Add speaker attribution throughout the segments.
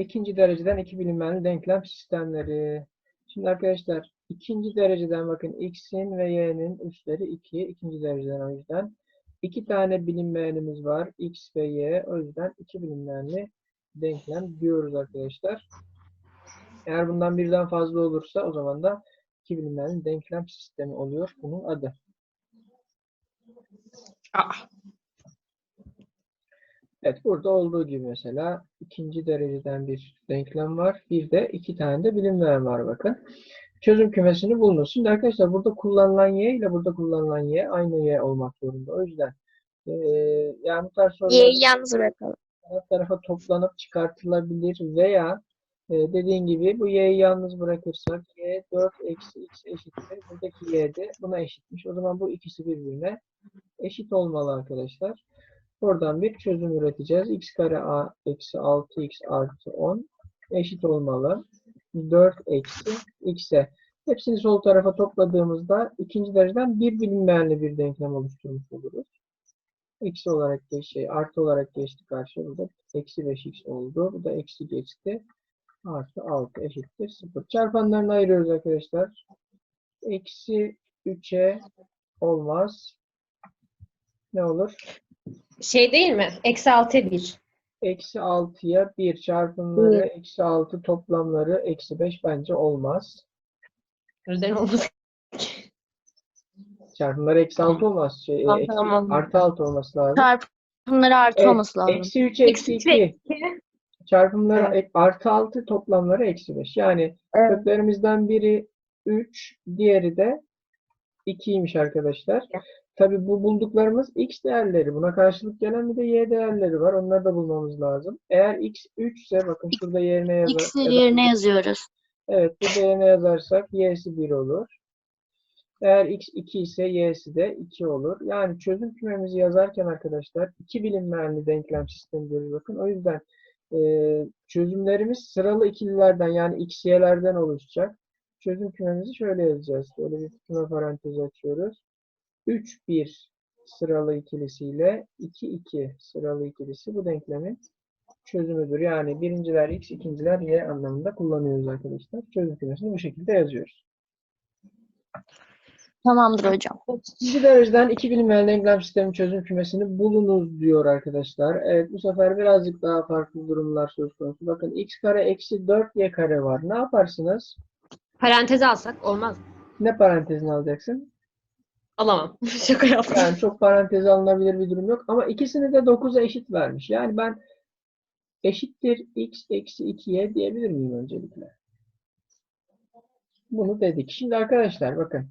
Speaker 1: ikinci dereceden iki bilinmeyenli denklem sistemleri. Şimdi arkadaşlar ikinci dereceden bakın x'in ve y'nin üstleri 2. ikinci dereceden o yüzden. iki tane bilinmeyenimiz var. x ve y. O yüzden iki bilinmeyenli denklem diyoruz arkadaşlar. Eğer bundan birden fazla olursa o zaman da iki bilinmeyenli denklem sistemi oluyor bunun adı.
Speaker 2: Aa,
Speaker 1: Evet, burada olduğu gibi mesela ikinci dereceden bir denklem var. Bir de iki tane de bilinmeyen var bakın. Çözüm kümesini bulunuz. Şimdi arkadaşlar burada kullanılan y ile burada kullanılan y aynı y olmak zorunda. O yüzden eee yani bu tarz sorular
Speaker 3: Y'yi yalnız bırakalım.
Speaker 1: her tarafa toplanıp çıkartılabilir veya e, dediğin gibi bu y'yi yalnız bırakırsak y 4 eksi x eşittir. Buradaki y de buna eşitmiş. O zaman bu ikisi birbirine eşit olmalı arkadaşlar. Oradan bir çözüm üreteceğiz. x kare a eksi 6x artı 10 eşit olmalı. 4 eksi x'e. Hepsini sol tarafa topladığımızda ikinci dereceden bir bilinmeyenli bir denklem oluşturmuş oluruz. Eksi olarak geç, şey, artı olarak geçti karşıya. Burada eksi 5x oldu. Bu da eksi geçti. Artı 6 eşittir 0. Çarpanlarını ayırıyoruz arkadaşlar. Eksi 3'e olmaz. Ne olur?
Speaker 2: Şey değil mi? Eksi 6'ya 1.
Speaker 1: Eksi 6'ya 1 çarpımları, eksi 6 toplamları, eksi 5 bence olmaz.
Speaker 2: Neden olmaz?
Speaker 1: Çarpımları eksi 6 olmaz. Şey,
Speaker 3: Altı
Speaker 1: eksi,
Speaker 3: olmaz.
Speaker 1: artı 6 olması lazım.
Speaker 3: Çarpımları artı
Speaker 1: Evet,
Speaker 3: olması lazım.
Speaker 1: Eksi 3, eksi
Speaker 3: Eksi
Speaker 1: 2. Çarpımları
Speaker 2: Evet.
Speaker 1: ek- artı 6 toplamları eksi 5. Yani
Speaker 3: Evet.
Speaker 1: köklerimizden biri 3, diğeri de 2'ymiş arkadaşlar.
Speaker 3: Evet.
Speaker 1: Tabi bu bulduklarımız x değerleri. Buna karşılık gelen bir de y değerleri var. Onları da bulmamız lazım. Eğer x 3 ise bakın şurada yerine yazar. Da-
Speaker 3: yerine yazıyoruz.
Speaker 1: Evet, burada yerine yazarsak y'si 1 olur. Eğer x 2 ise y'si de 2 olur. Yani çözüm kümemizi yazarken arkadaşlar iki bilinmeyenli denklem sistemi diyoruz bakın. O yüzden e, çözümlerimiz sıralı ikililerden yani x, y'lerden oluşacak. Çözüm kümemizi şöyle yazacağız. Böyle bir küme parantezi açıyoruz. 3 1 sıralı ikilisiyle 2 2 sıralı ikilisi bu denklemin çözümüdür. Yani birinciler x, ikinciler y anlamında kullanıyoruz arkadaşlar. Çözüm kümesini bu şekilde yazıyoruz.
Speaker 3: Tamamdır hocam.
Speaker 1: İkinci dereceden iki bilinmeyen denklem sistemi çözüm kümesini bulunuz diyor arkadaşlar. Evet bu sefer birazcık daha farklı durumlar söz konusu. Bakın x kare eksi 4y kare var. Ne yaparsınız?
Speaker 2: Paranteze alsak olmaz. mı?
Speaker 1: Ne parantezini alacaksın?
Speaker 2: Alamam. Şaka yaptım.
Speaker 1: Yani çok paranteze alınabilir bir durum yok. Ama ikisini de 9'a eşit vermiş. Yani ben eşittir x eksi 2y diyebilir miyim öncelikle? Bunu dedik. Şimdi arkadaşlar bakın.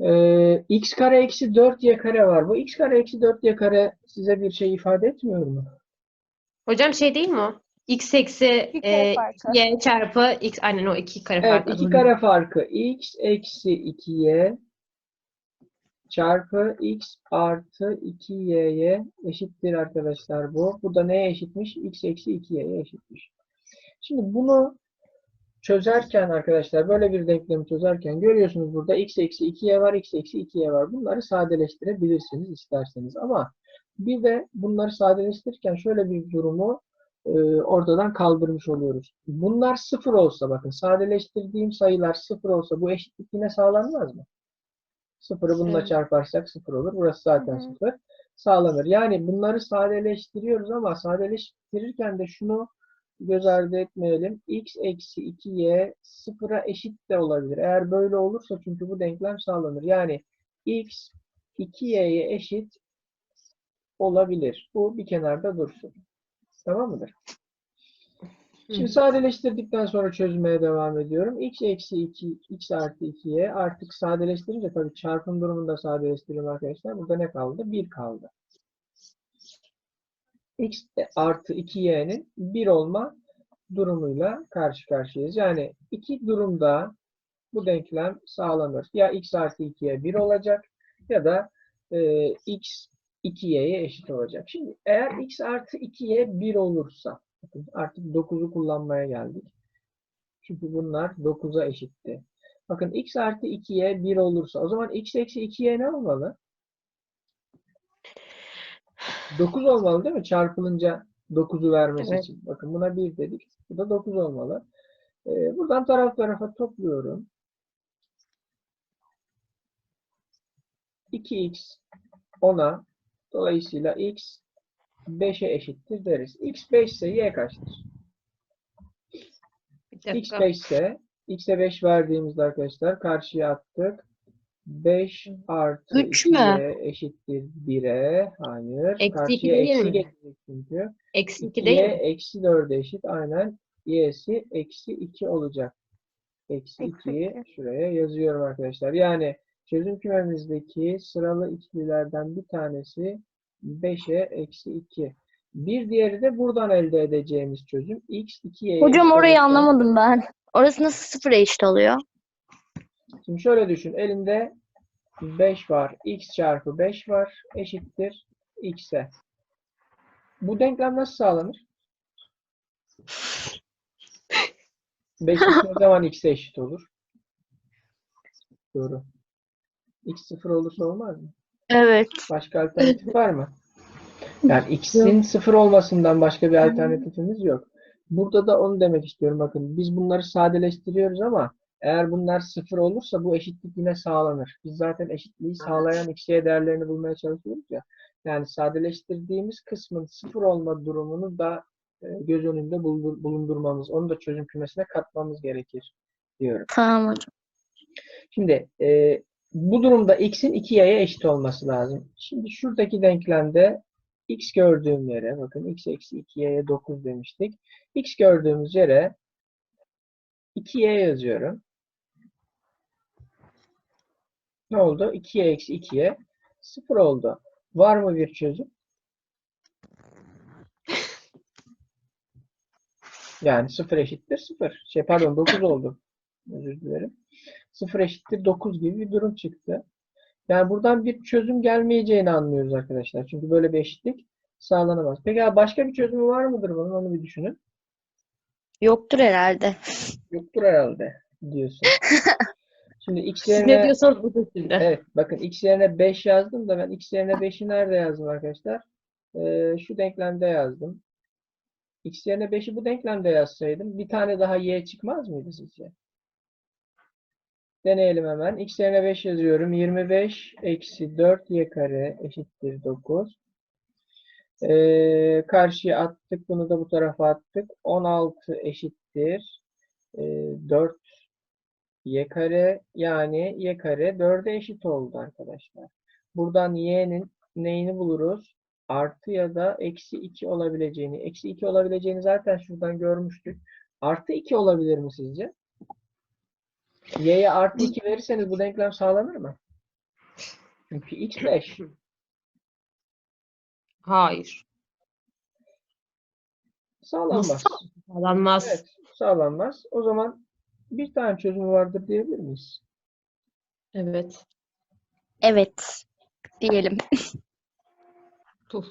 Speaker 1: Ee, x kare eksi 4y kare var. Bu x kare eksi 4y kare size bir şey ifade etmiyor mu?
Speaker 2: Hocam şey değil mi o? X eksi e, y çarpı x aynen o iki kare
Speaker 1: Evet,
Speaker 2: farkı.
Speaker 1: iki kare farkı x eksi 2y çarpı x artı 2y'ye eşittir arkadaşlar bu. Bu da neye eşitmiş? x eksi 2y'ye eşitmiş. Şimdi bunu çözerken arkadaşlar böyle bir denklemi çözerken görüyorsunuz burada x eksi 2y var, x eksi 2y var. Bunları sadeleştirebilirsiniz isterseniz ama bir de bunları sadeleştirirken şöyle bir durumu e, ortadan kaldırmış oluyoruz. Bunlar sıfır olsa bakın sadeleştirdiğim sayılar sıfır olsa bu eşitlik yine sağlanmaz mı? Sıfırı bununla
Speaker 2: Evet.
Speaker 1: çarparsak sıfır olur. Burası zaten
Speaker 3: Hı hı.
Speaker 1: sıfır. Sağlanır. Yani bunları sadeleştiriyoruz ama sadeleştirirken de şunu göz ardı etmeyelim. x eksi 2y sıfıra eşit de olabilir. Eğer böyle olursa çünkü bu denklem sağlanır. Yani x 2y'ye eşit olabilir. Bu bir kenarda dursun. Tamam mıdır? Şimdi sadeleştirdikten sonra çözmeye devam ediyorum. x eksi 2, x artı 2y artık sadeleştirince tabii çarpım durumunda sadeleştiriyorum arkadaşlar. Burada ne kaldı? 1 kaldı. x artı 2y'nin 1 olma durumuyla karşı karşıyayız. Yani iki durumda bu denklem sağlanır. Ya x artı 2y 1 olacak ya da e, x 2y'ye eşit olacak. Şimdi eğer x artı 2y 1 olursa bakın artık 9'u kullanmaya geldik. Çünkü bunlar 9'a eşitti. Bakın x artı 2y 1 olursa o zaman x eksi 2y ne olmalı? 9 olmalı değil mi? Çarpılınca 9'u vermesi
Speaker 2: Evet.
Speaker 1: için. Bakın buna 1 dedik. Bu da 9 olmalı. Ee, buradan taraf tarafa topluyorum. 2x 10'a dolayısıyla x 5'e eşittir deriz. x 5 ise y kaçtır?
Speaker 2: Bir
Speaker 1: x
Speaker 2: dakika.
Speaker 1: 5 ise x'e 5 verdiğimizde arkadaşlar karşıya attık. 5 artı
Speaker 3: Üç mü?
Speaker 1: 2'ye eşittir 1'e. Hayır.
Speaker 2: Eksi
Speaker 1: Karşıya
Speaker 2: iki değil
Speaker 1: eksi
Speaker 2: mi?
Speaker 1: gelecek çünkü.
Speaker 2: Eksi 2
Speaker 1: 2'ye
Speaker 2: değil mi?
Speaker 1: eksi 4'e eşit. Aynen. Y'si eksi 2 olacak. Eksi 2'yi şuraya yazıyorum arkadaşlar. Yani çözüm kümemizdeki sıralı ikililerden bir tanesi 5'e eksi 2. Bir diğeri de buradan elde edeceğimiz çözüm. X 2'ye
Speaker 3: Hocam orayı anlamadım ben. Orası nasıl sıfıra eşit oluyor?
Speaker 1: Şimdi şöyle düşün. Elinde 5 var. X çarpı 5 var. Eşittir X'e. Bu denklem nasıl sağlanır? 5 ne zaman X'e eşit olur? Doğru. X sıfır olursa olmaz mı?
Speaker 3: Evet.
Speaker 1: Başka alternatif var mı? Yani X'in sıfır olmasından başka bir alternatifimiz yok. Burada da onu demek istiyorum. Bakın biz bunları sadeleştiriyoruz ama eğer bunlar sıfır olursa bu eşitlik yine sağlanır. Biz zaten eşitliği sağlayan x, y değerlerini bulmaya çalışıyoruz ya. Yani sadeleştirdiğimiz kısmın sıfır olma durumunu da e, göz önünde bulundur- bulundurmamız, onu da çözüm kümesine katmamız gerekir diyorum.
Speaker 3: Tamam hocam.
Speaker 1: Şimdi e, bu durumda x'in 2y'ye eşit olması lazım. Şimdi şuradaki denklemde x gördüğüm yere bakın x eksi 2y'ye 9 demiştik. x gördüğümüz yere 2y yazıyorum. Ne oldu? 2y eksi 2y 0 oldu. Var mı bir çözüm? Yani 0 eşittir 0. Şey pardon 9 oldu. Özür dilerim. 0 eşittir 9 gibi bir durum çıktı. Yani buradan bir çözüm gelmeyeceğini anlıyoruz arkadaşlar. Çünkü böyle bir eşitlik sağlanamaz. Peki abi başka bir çözümü var mıdır bunun? Onu bir düşünün.
Speaker 3: Yoktur herhalde.
Speaker 1: Yoktur herhalde diyorsun. Şimdi x
Speaker 2: Siz
Speaker 1: yerine
Speaker 2: ne diyorsanız bu şekilde.
Speaker 1: evet bakın x yerine 5 yazdım da ben x yerine 5'i nerede yazdım arkadaşlar? Ee, şu denklemde yazdım. x yerine 5'i bu denklemde yazsaydım bir tane daha y çıkmaz mıydı sizce? Deneyelim hemen. X yerine 5 yazıyorum. 25 eksi 4 y kare eşittir 9. Ee, karşıya attık. Bunu da bu tarafa attık. 16 eşittir. e, 4 y kare. Yani y kare 4'e eşit oldu arkadaşlar. Buradan y'nin neyini buluruz? Artı ya da eksi 2 olabileceğini. Eksi 2 olabileceğini zaten şuradan görmüştük. Artı 2 olabilir mi sizce? Y'ye artı 2 verirseniz bu denklem sağlanır mı? Çünkü x 5.
Speaker 2: Hayır.
Speaker 1: Sağlanmaz.
Speaker 2: Nasıl sağlanmaz?
Speaker 1: Evet, sağlanmaz. O zaman bir tane çözümü vardır diyebilir miyiz?
Speaker 2: Evet.
Speaker 3: Evet. Diyelim.
Speaker 2: Tuh.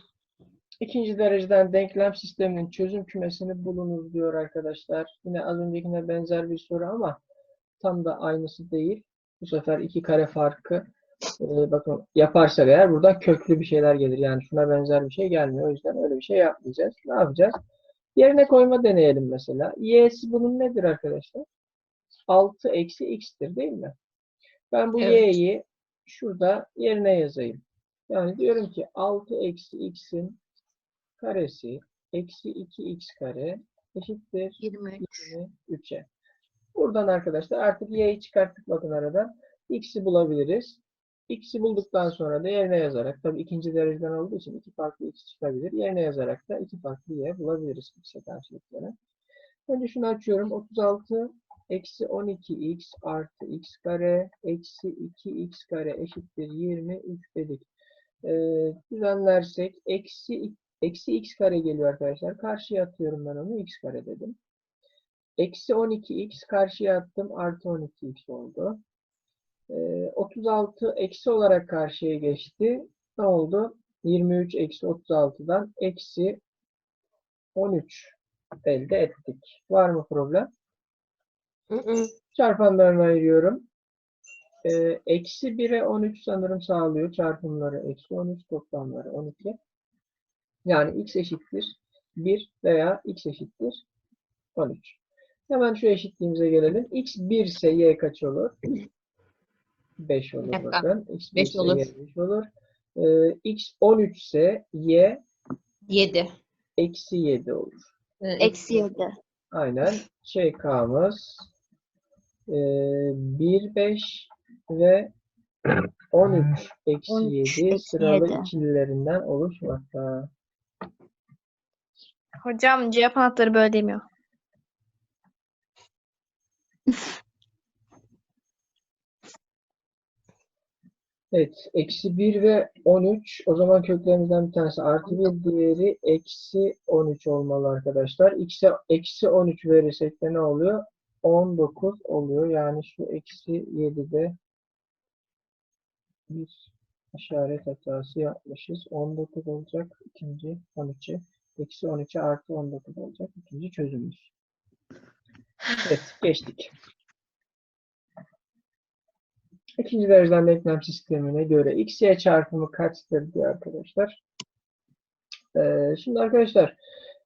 Speaker 1: İkinci dereceden denklem sisteminin çözüm kümesini bulunuz diyor arkadaşlar. Yine az öncekine benzer bir soru ama tam da aynısı değil. Bu sefer iki kare farkı e, bakın yaparsak eğer burada köklü bir şeyler gelir. Yani şuna benzer bir şey gelmiyor. O yüzden öyle bir şey yapmayacağız. Ne yapacağız? Yerine koyma deneyelim mesela. Y'si bunun nedir arkadaşlar? 6 eksi x'tir değil mi? Ben bu
Speaker 2: Evet.
Speaker 1: y'yi şurada yerine yazayım. Yani diyorum ki 6 eksi x'in karesi eksi 2x kare eşittir
Speaker 3: 23.
Speaker 1: 23'e. Buradan arkadaşlar artık y'yi çıkarttık bakın aradan. x'i bulabiliriz. x'i bulduktan sonra da yerine yazarak tabii ikinci dereceden olduğu için iki farklı x çıkabilir. Yerine yazarak da iki farklı y bulabiliriz x'e karşılıkları. Önce şunu açıyorum. 36 eksi 12x artı x kare eksi 2x kare eşittir 23 dedik. Ee, düzenlersek eksi Eksi x kare geliyor arkadaşlar. Karşıya atıyorum ben onu. x kare dedim. Eksi 12x karşıya attım. Artı 12x oldu. Ee, 36 eksi olarak karşıya geçti. Ne oldu? 23 eksi 36'dan eksi 13 elde ettik. Var mı problem? Çarpanlarını ayırıyorum. Ee, eksi 1'e 13 sanırım sağlıyor. Çarpımları eksi 13 toplamları 12. Yani x eşittir 1 veya x eşittir 13. Hemen şu eşitliğimize gelelim. x 1 ise y kaç olur? 5 olur bakın. x 1
Speaker 2: Beş
Speaker 1: ise
Speaker 2: olur.
Speaker 1: y 5 olur. Ee, x 13 ise y
Speaker 2: 7.
Speaker 1: eksi 7 olur.
Speaker 3: Eksi 7.
Speaker 1: Aynen. Şey K'mız e, 1, 5 ve 13 eksi
Speaker 3: 13
Speaker 1: 7
Speaker 3: eksi
Speaker 1: sıralı
Speaker 3: yedi.
Speaker 1: ikililerinden oluşmakta.
Speaker 4: Hocam cevap anahtarı böyle demiyor.
Speaker 1: Evet. Eksi 1 ve 13. O zaman köklerimizden bir tanesi artı 1 diğeri eksi 13 olmalı arkadaşlar. X'e eksi 13 verirsek de ne oluyor? 19 oluyor. Yani şu eksi 7'de bir işaret hatası yapmışız. 19 olacak. ikinci 13'e. Eksi 13'e artı 19 olacak. İkinci çözümümüz. Evet. Geçtik. İkinci dereceden denklem sistemine göre x, y çarpımı kaçtır diyor arkadaşlar. Ee, şimdi arkadaşlar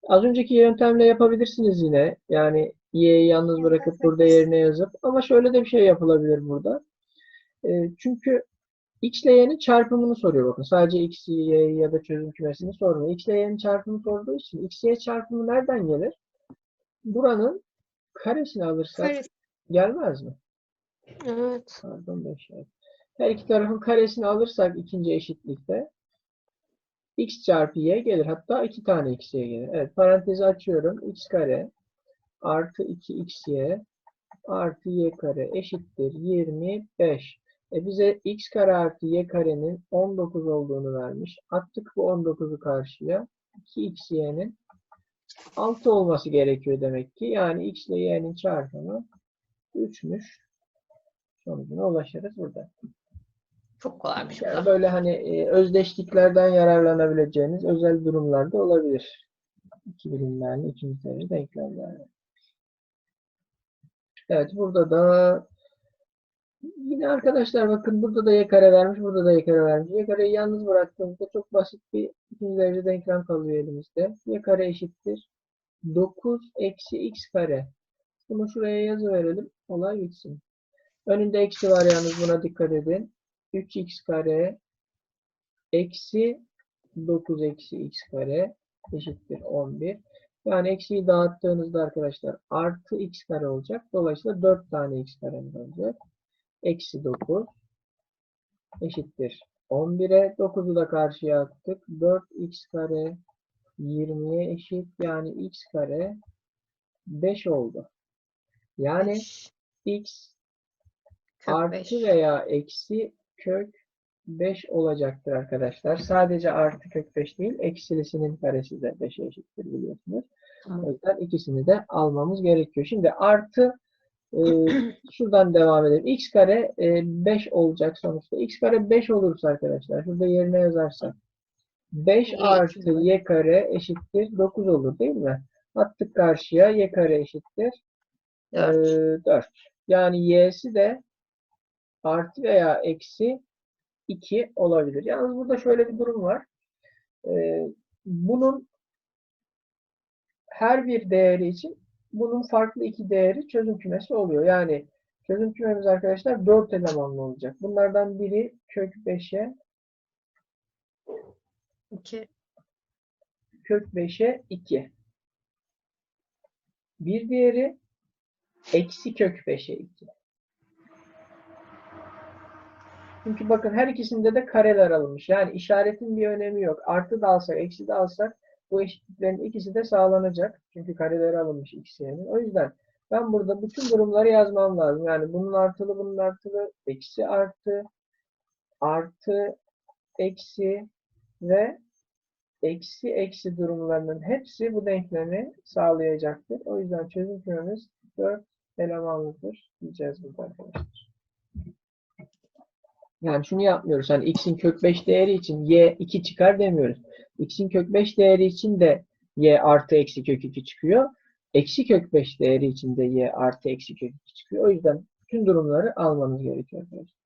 Speaker 1: az önceki yöntemle yapabilirsiniz yine. Yani y'yi yalnız bırakıp burada yerine yazıp ama şöyle de bir şey yapılabilir burada. Ee, çünkü x ile y'nin çarpımını soruyor bakın. Sadece x, y ya da çözüm kümesini sormuyor. x ile y'nin çarpımını sorduğu için x, y çarpımı nereden gelir? Buranın karesini alırsak
Speaker 4: Karesi.
Speaker 1: gelmez mi?
Speaker 2: Evet.
Speaker 1: Pardon 5 evet. Her iki tarafın karesini alırsak ikinci eşitlikte x çarpı y gelir. Hatta iki tane x y gelir. Evet parantezi açıyorum. x kare artı 2xy artı y kare eşittir 25. E bize x kare artı y karenin 19 olduğunu vermiş. Attık bu 19'u karşıya. 2xy'nin 6 olması gerekiyor demek ki. Yani x ile y'nin çarpımı 3'müş sonucuna ulaşırız burada.
Speaker 2: Çok kolaymış bu
Speaker 1: Yani
Speaker 2: da.
Speaker 1: böyle hani e, özdeşliklerden yararlanabileceğiniz özel durumlarda olabilir. İki bilimlerle, ikinci derece denklemlerle. Evet burada da yine arkadaşlar bakın burada da y kare vermiş, burada da y kare vermiş. Y kareyi yalnız bıraktığımızda çok basit bir ikinci derece denklem kalıyor elimizde. y kare eşittir 9 eksi x kare. Bunu şuraya yazıverelim. Olay bitsin. Önünde eksi var yalnız buna dikkat edin. 3x kare eksi 9 eksi x kare eşittir 11. Yani eksiyi dağıttığınızda arkadaşlar artı x kare olacak. Dolayısıyla 4 tane x karemiz olacak. Eksi 9 eşittir 11'e. 9'u da karşıya attık. 4x kare 20'ye eşit. Yani x kare 5 oldu. Yani x
Speaker 2: Kök
Speaker 1: artı veya eksi kök 5 olacaktır arkadaşlar. Sadece artı kök 5 değil, eksilisinin karesi de 5'e eşittir biliyorsunuz.
Speaker 2: Tamam.
Speaker 1: O yüzden ikisini de almamız gerekiyor. Şimdi artı e, şuradan devam edelim. x kare 5 olacak sonuçta. x kare 5 olursa arkadaşlar, şurada yerine yazarsak 5
Speaker 2: Y
Speaker 1: artı y kare eşittir 9 olur değil mi? Attık karşıya y kare eşittir
Speaker 2: 4.
Speaker 1: 4. Yani y'si de artı veya eksi 2 olabilir. Yalnız burada şöyle bir durum var. Ee, bunun her bir değeri için bunun farklı iki değeri çözüm kümesi oluyor. Yani çözüm kümemiz arkadaşlar 4 elemanlı olacak. Bunlardan biri kök 5'e
Speaker 2: 2.
Speaker 1: kök 5'e 2. Bir diğeri eksi kök 5'e 2. Çünkü bakın her ikisinde de kareler alınmış. Yani işaretin bir önemi yok. Artı da alsak, eksi de alsak bu eşitliklerin ikisi de sağlanacak. Çünkü kareleri alınmış ikisinin. O yüzden ben burada bütün durumları yazmam lazım. Yani bunun artılı, bunun artılı, eksi artı, artı, eksi ve eksi eksi durumlarının hepsi bu denklemi sağlayacaktır. O yüzden çözüm kümemiz 4 elemanlıdır diyeceğiz burada arkadaşlar. Yani şunu yapmıyoruz. Hani x'in kök 5 değeri için y 2 çıkar demiyoruz. X'in kök 5 değeri için de y artı eksi kök 2 çıkıyor. Eksi kök 5 değeri için de y artı eksi kök 2 çıkıyor. O yüzden bütün durumları almanız gerekiyor arkadaşlar.